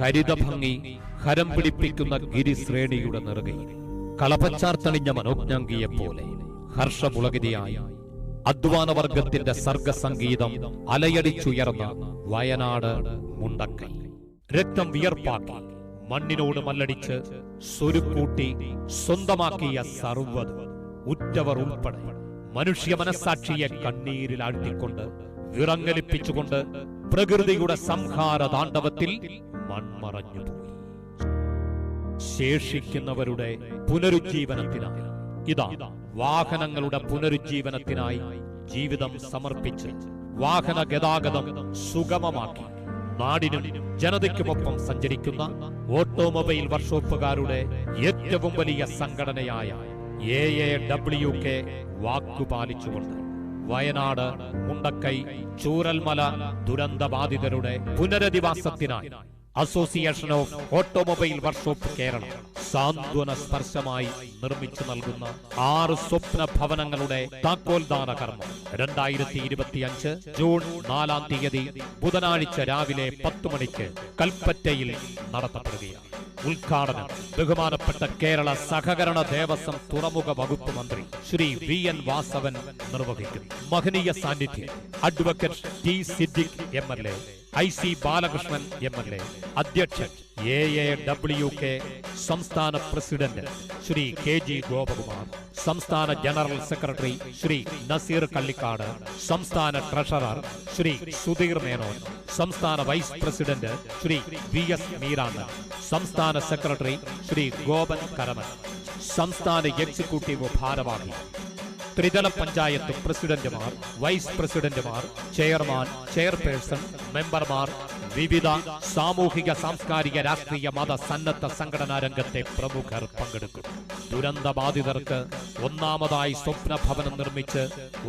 ഹരിതഭംഗി ഹരം പിടിപ്പിക്കുന്ന ഗിരിശ്രേണിയുടെ നെറുകയിൽ കളപച്ചാർത്തണിഞ്ഞ മനോജ്ഞാംഗിയെപ്പോലെ ഹർഷമുളകിതയായി അധ്വാനവർഗത്തിന്റെ സർഗസംഗീതം അലയടിച്ചുയർന്ന വയനാട് മുണ്ടക്കൽ രക്തം വിയർപ്പാക്കി മണ്ണിനോട് മല്ലടിച്ച് സ്വരുക്കൂട്ടി സ്വന്തമാക്കിയ സർവത് ഉറ്റവർ ഉൾപ്പെടെ മനുഷ്യ മനസാക്ഷിയെ കണ്ണീരിൽ ആഴ്ത്തിക്കൊണ്ട് വിറങ്ങലിപ്പിച്ചുകൊണ്ട് പ്രകൃതിയുടെ സംഹാര താണ്ഡവത്തിൽ മൺമറഞ്ഞുപോയി ശേഷിക്കുന്നവരുടെ പുനരുജ്ജീവനത്തിനായി. ഇതാ വാഹനങ്ങളുടെ പുനരുജ്ജീവനത്തിനായി ജീവിതം സമർപ്പിച്ച് വാഹന ഗതാഗതം സുഗമമാക്കി. നാടിനും ജനതയ്ക്കുമൊപ്പം സഞ്ചരിക്കുന്ന ഓട്ടോമൊബൈൽ വർക്ക്ഷോപ്പുകാരുടെ ഏറ്റവും വലിയ സംഘടനയായ എ എ ഡബ്ല്യു കെ വാക്കുപാലിച്ചുകൊണ്ട് വയനാട് മുണ്ടക്കൈ ചൂരൽമല ദുരന്തബാധിതരുടെ പുനരധിവാസത്തിനായി association of automobile workshop Keralam സാന്ത്വന സ്പർശമായി നിർമ്മിച്ചു നൽകുന്ന ആറ് സ്വപ്ന ഭവനങ്ങളുടെ താക്കോൽദാന കർമ്മം. രണ്ടായിരത്തി ഇരുപത്തിയഞ്ച് ജൂൺ നാലാം തീയതി ബുധനാഴ്ച രാവിലെ പത്ത് മണിക്ക് കൽപ്പറ്റയിൽ നടത്തപ്പെടുകയാണ്. ഉദ്ഘാടനം ബഹുമാനപ്പെട്ട കേരള സഹകരണ ദേവസ്വം തുറമുഖ വകുപ്പ് മന്ത്രി ശ്രീ വി എൻ വാസവൻ നിർവഹിക്കും മഹനീയ സാന്നിധ്യം. Advocate T Siddique M L A. I C Balakrishnan M L A അധ്യക്ഷൻ എ എ ഡബ്ല്യു കെ സംസ്ഥാന president Shri K G Gopakumar സംസ്ഥാന ജനറൽ സെക്രട്ടറി ശ്രീ നസീർ കള്ളിക്കാട് സംസ്ഥാന ട്രഷറർ ശ്രീ സുധീർ മേനോൻ സംസ്ഥാന vice president Shri V S Meeran സംസ്ഥാന secretary Shri Gopan കരമൻ സംസ്ഥാന executive ഭാരവാഹി ത്രിതല പഞ്ചായത്ത് പ്രസിഡന്റുമാർ വൈസ് പ്രസിഡന്റുമാർ ചെയർമാൻ ചെയർപേഴ്സൺ മെമ്പർമാർ വിവിധ സാമൂഹിക സാംസ്കാരിക രാഷ്ട്രീയ മത സന്നദ്ധ സംഘടനാ രംഗത്തെ പ്രമുഖർ പങ്കെടുക്കും. ദുരന്ത ബാധിതർക്ക് ഒന്നാമതായി സ്വപ്ന ഭവനം നിർമ്മിച്ച്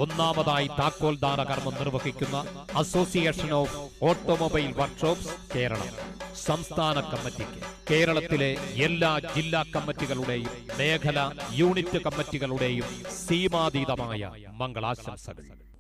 ഒന്നാമതായി താക്കോൽ ദാന കർമ്മം നിർവഹിക്കുന്ന association of automobile workshops Keralam. സംസ്ഥാന കമ്മിറ്റിക്ക്. കേരളത്തിലെ എല്ലാ ജില്ലാ കമ്മിറ്റികളുടെയും മേഖല യൂണിറ്റ് കമ്മിറ്റികളുടെയും സീമാതീതമായ മംഗളാശംസകൾ.